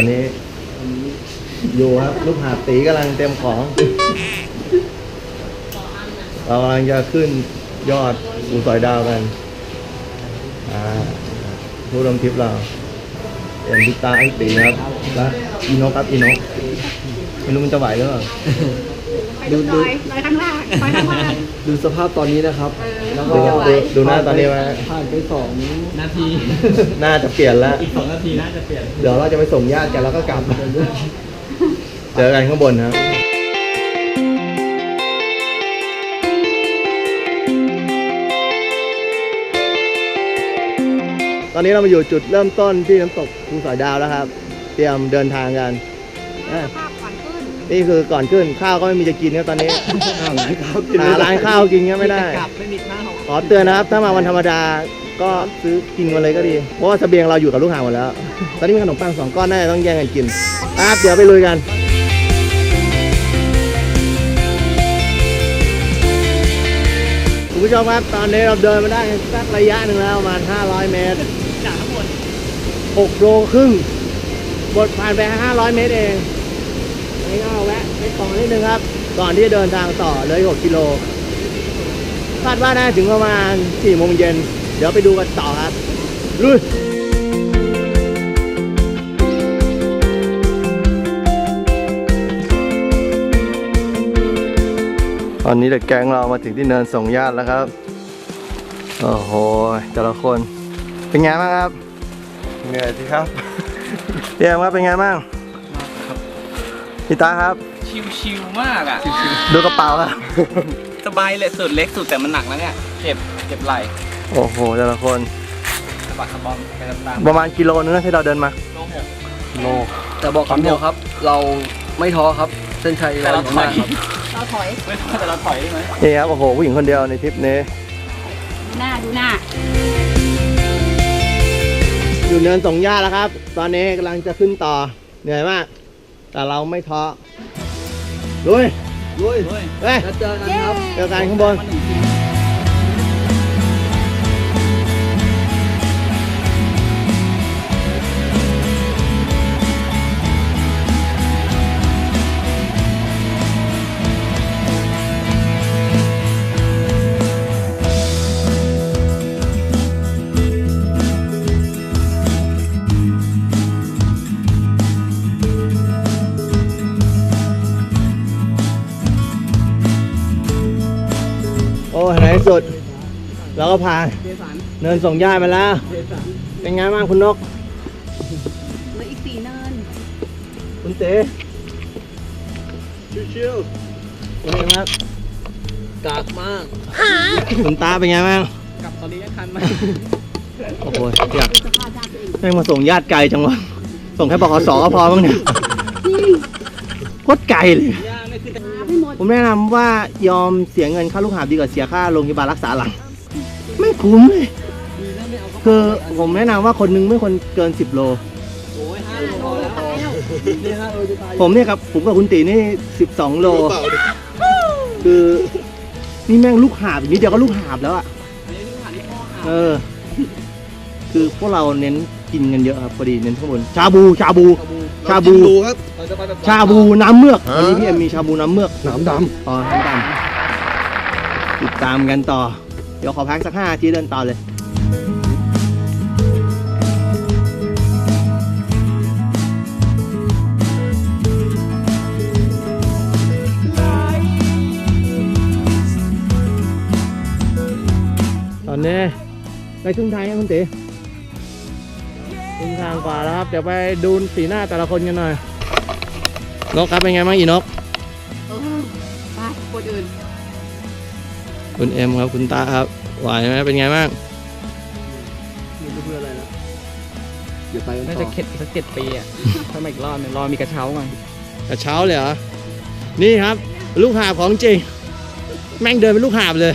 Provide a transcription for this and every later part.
ตอนนี้ อยู่ครับลูกหาบตีกำลังเตรียมของเรากำลังจะขึ้นยอดภูสอยดาวกันอ่าผู้ร่วมทริปเราเป็นพิตาไอตีครับและอีโนกครับอีโนกไม่รู้มันจะไหวหรือเปล่าไปดูลอยลอยข้างล่าง ลอยข้างล่างดูสภาพตอนนี้นะครับ แล้วก็ดูดูดูหน้าตอนนี้ไว้ผ่านไปสองนาที น่าจะเปลี่ยนแล้ว อีกสองนาทีน่าจะเปลี่ยน เดี๋ยวเราจะไปส่งญาติกันแล้วก็กลับ เจอกันข้างบนครับตอนนี้เรามาอยู่จุดเริ่มต้นที่น้ำตกภูสอยดาวแล้วครับ เตรียมเดินทางกันอะภาพก่อ นขึ้นนี่คือก่อนขึ้นข้าวก็ไม่มีจะกินครับตอนนี้หาร้านข้าวกินก็ไม่ได้กลับไม่มีข้าวขอเตือนนะครับ ถ้ามาวันธรรมดาก็ซื้อกินมาเลยก็ดี เพราะว่าเสบียงเราอยู่กับลูกหาบหมดแล้ว ตอนนี้มีขนมปังสองก้อนน่าจะต้องแย่งกันกินครับเดี๋ยวไปลุยกันคุณผู้ชมครับ ตอนนี้เราเดินมาได้สักระยะหนึ่งแล้วประมาณ 500 เมตรจากทั้งหมด6โลครึ่งบทผ่านไป 500 เมตรเอง นี่ก็แวะไปต่อนิดนึงครับ ก่อนที่จะเดินทางต่อเลย 6 กิโล คาดว่าน่าจะถึงประมาณ4โมงเย็น เดี๋ยวไปดูกันต่อครับ ลุยตอนนี้เด็กแก๊งเรามาถึงที่เนินส่งญาติแล้วครับ โอ้โห แต่ละคน เป็นไงบ้างครับ เหนื่อยสิครับเตรียมครับเป็นไงบ้าง พี่ตาครับ ชิวๆมากอะ ดูกระเป๋าครับ สบายเลยสุดเล็กสุดแต่มันหนักนะเนี่ยเจ็บเจ็บไหล่โอ้โหแต่ละคนสะบักสะบอมไปตามประมาณกิโลนึงนะที่เราเดินมาๆโลหกโลแต่บอกคำเดียวครับ เราไม่ท้อครับ เส้นชัยแต่เราอยู่ถข้างอหยน้าครับเราถอย ไม่ท้อแต่เราถอยได้ไหมนี่ครับโอ้โหผู้หญิงคนเดียวในทริปนี้ดูหน้า ดูหน้า อยู่เนินสงญาติแล้วครับ ตอนนี้กำลังจะขึ้นต่อ เหนื่อยมาก แต่เราไม่ท้อลุยลุยเฮ้ยเฮ้ย แล้วเจอกันครับ เจอกันข้างบน สุดเราก็ผ่านเจสันเนินส่งญาติมาแล้วเจสันเป็นไงบ้างคุณนกเหลืออีกสี่เนิน คุณเต๋ชิวเป็นไงบ้างๆกากมากคุณตาเป็นไงบ้างกลับตอนนี้ยังทันไหมโอ้โหอยากสภาพญาติตัวเองแม่งมาส่งญาติไกลจังวะ ส่งแค่บขสก็พอมั้งเนี่ยโคตรไกลเลย ผมแนะนำว่ายอมเสียเงินค่าลูกหาบดีกว่าเสียค่าโรงพยาบาลรักษาหลัง ไม่คุ้มเลยคือผมแนะนำว่าคนนึงไม่ควรเกิน10โลโลผมเนี่ยครับผมกับคุณตีนี่12โล คือนี่แม่งลูกหาบอีกนิดเดียวก็ลูกหาบแล้วอะเออ คือพวกเราเน้น กินกันเยอะครับพอดีเน้นข้างบนชาบูชาบู ชาบูครับเราจะไปแบบชาบูน้ำเมือกวันนี้พี่เอ็มมีชาบูน้ำเมือกหนามดอ๋อน้ำดำติดตามกันต่อ เดี๋ยวขอพักสักห้านาทีเดินต่อเลย ตอนนี้ไปครึ่งทางยังคุณตี ครึ่งทางกว่าแล้วครับ เดี๋ยวไปดูสีหน้าแต่ละคนกันหน่อยนกครับเป็นไงบ้างอีนกเออไปคนอื่น คุณเอ็มครับคุณตาครับไหวไหมเป็นไงบ้างำไม่รู้เพื่ออะไรนะเดี๋ยวไปกันน่าต่จะอเข็ดอีกสักเจ็ดปีอะ ถ้ามาอีกรอบหนึงรอมีกระเช้าก่อนแต่เช้าเลยเหรอ นี่ครับ ลูกหาบของจริง แม่งเดินเป็นลูกหาบเลย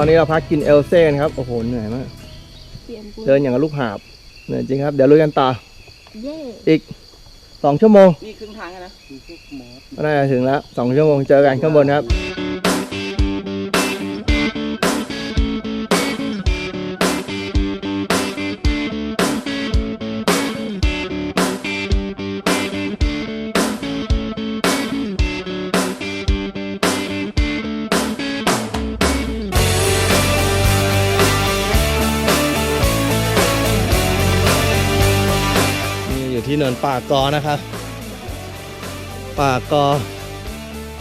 ตอนนี้เราพักกินเอลเซ่นะครับ โอ้โห เหนื่อยมากเปลี่ยนกูเดินอย่างกับลูกหาบ เหนื่อยจริงครับ เดี๋ยวลุยกันต่อเย่อีกสองชั่วโมงนี่ครึ่งทางแล้วนะก็น่าจะถึงแล้วสองชั่วโมงเจอกันข้างบนครับ ที่เนินป่ากอนะครับ ป่ากอ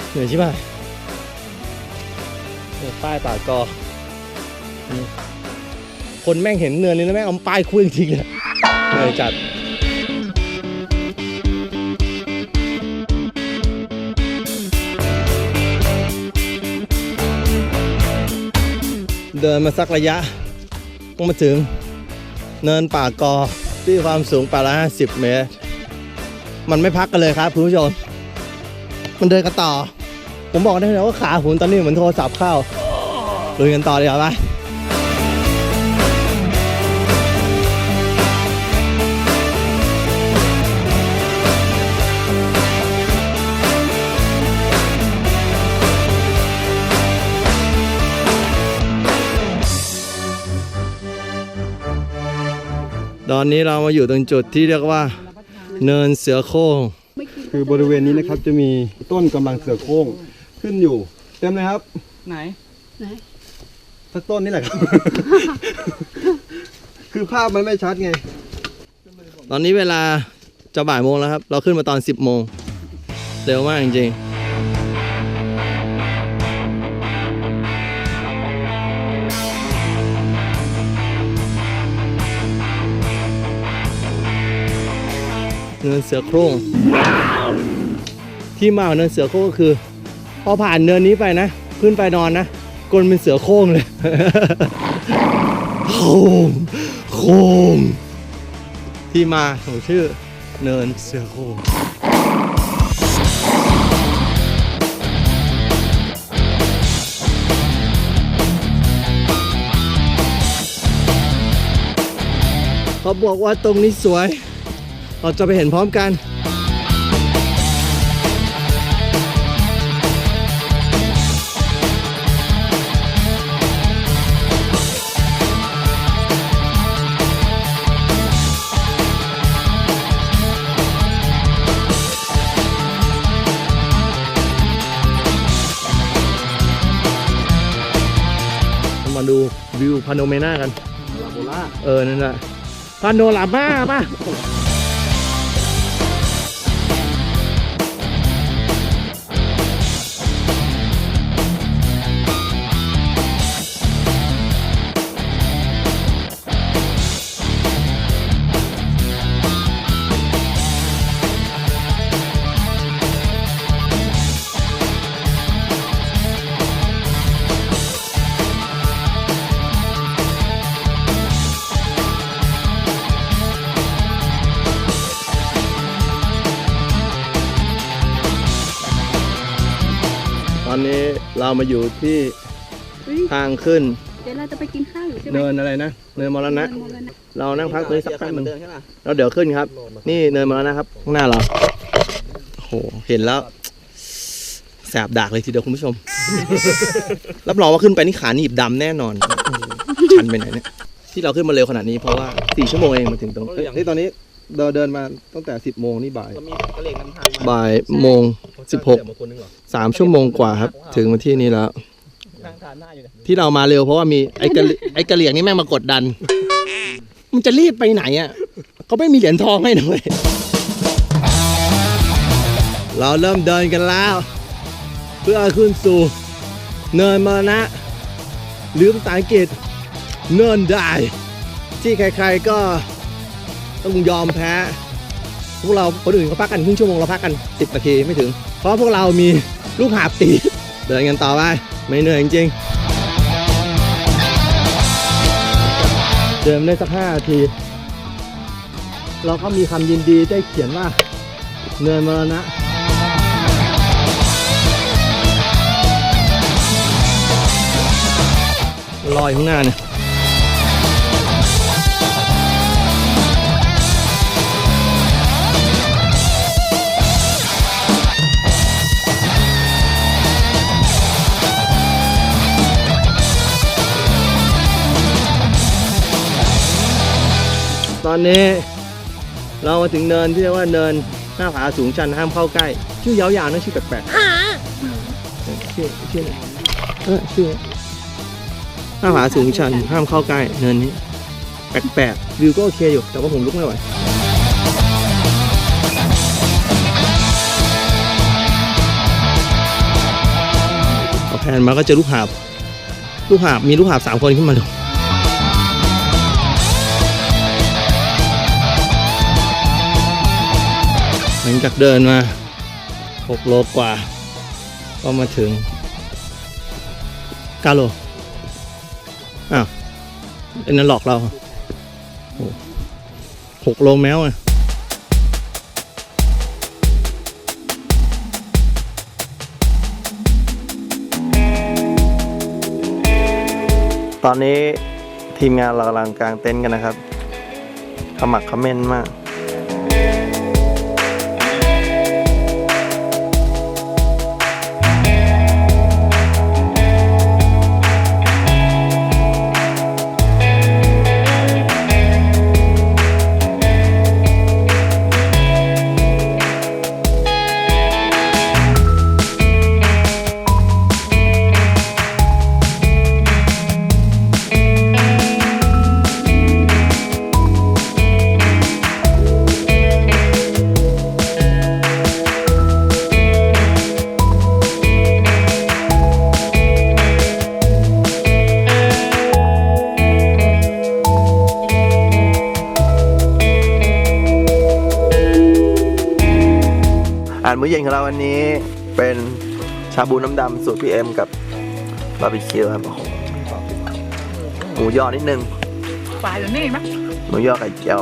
เหนื่อยใช่ไหมเนี่ยป้ายป่ากอ คนแม่งเห็นเนินนี้แล้วแม่งเอาป้ายคุยจริงเลยเหนื่อยจัดเดินมาสักระยะต้องมาถึงเนินป่ากอ ที่ความสูงปละ50เมตร มันไม่พักกันเลยครับคุณผู้ชม มันเดินกันต่อ ผมบอกได้เลยว่าขาผมตอนนี้เหมือนโทรศัพท์เข้าลุยกันต่อเลยครับไป อนนี้เรามาอยู่ตรงจุดที่เรียกว่า เนินเสือโคร่งคือบริเวณนี้นะครับจะมีต้นกำลังเสือโคร่งขึ้นอยู่ เต็มเลยครับไหนไหนสักต้นนี่แหละครับ คือภาพมันไม่ชัดไง ตอนนี้เวลาจะบ่ายโมงแล้วครับ เราขึ้นมาตอน 10โมงเร็วมากจริงๆ เนินเสือโคร่งที่มาของเนินเสือโคร่งก็คือ พอผ่านเนินนี้ไปนะ ขึ้นไปนอนนะกลนเป็นเสือโคร่งเลยโคร่งโคร่งที่มาของชื่อเนินเสือโคร่งเขาบอกว่าตรงนี้สวย เราจะไปเห็นพร้อมกันมาดูวิวพาโนเมนากันลาโบล่าเออ นั่นแหละพาโนรามาป่ะ เรามาอยู่ที่เฮ้ยทางขึ้น เดี๋ยวเราจะไปกินข้าวอยู่ใช่ไหมเนินอะไรนะเนินมรณะ เดินมรณะเรานั่งพักตรงนี้สักแป๊บหนึงเดินใช่ปะแล้วเดี๋ยวขึ้นครับ นี่เนินมรณะครับข้างหน้าเราโอ้โหเห็นแล้วแสบดากเลยทีเดียวคุณผู้ชม รับรองว่าขึ้นไปนี่ขาหนีบดำแน่นอนชันไปไหนเนี่ยที่เราขึ้นมาเร็วขนาดนี้เพราะว่าสี่ชั่วโมงเองมาถึงตรงเฮ้ยนี่ตอนนี้ เดินเดินมาตั้งแต่10โมงนี่บ่ายก็มีกระเหล็กนำทางมาบ่ายโมงสิบหกสามชั่วโมงกว่าครับ ถึงมาที่นี่แล้วทางทานหน้าอยู่เนี่ยที่เรามาเร็วเพราะว่ามีไอ้กะลิไอ้กะเหลี่ยงนี่แม่งมากดดัน มันจะรีบไปไหนอะเขาไม่มีเหรียญทองให้หน่อยเราเริ่มเดินกันแล้ว เพื่อขึ้นสู่เนินมรณะหรือภาษาอังกฤษเนินได้ ที่ใครๆก็ ต้องยอมแพ้ พวกเราคนอื่นเขาพักกันครึ่งชั่วโมงเราพักกัน 10นาทีไม่ถึง เพราะพวกเรามีลูกหาบตีเดินกันต่อไปไม่เหนื่อยจริงๆเดินได้สักห้านาที เราก็มีคำยินดีได้เขียนว่าเนินมรณะรอยข้างหน้าเนี่ย ตอนนี้เรามาถึงเนินที่เรียกว่าเนินหน้าผาสูงชันห้ามเข้าใกล้ ชื่อยาวๆนะชื่อแปลกๆชื่อชื่ออะไรเออชื่อหน้าผาสูงชันห้ามเข้าใกล้ เนินนี้แปลกๆวิวก็โอเคอยู่ แต่ว่าผมลุกไม่ไหวพอแพนมาก็เจอลูกหาบ ลูกหาบมีลูกหาบสามคนขึ้นมาเลย ลังจากเดินมา 6 โลกว่า ก็มาถึง9โลอ้าวเป็นนั้นหลอกเราโอ้หกโลแมวอะตอนนี้ทีมงานเรากำลังกางเต็นท์กันนะครับ ขมักขม้นมาก มื้อเย็นของเราวันนี้เป็นชาบูน้ำดำสูตรพี่เอ็มกับบาร์บีคิวครับโอ้โหหมูยอนิดนึงปลาอยู่นี่มั้ยหมูยอไข่เจียว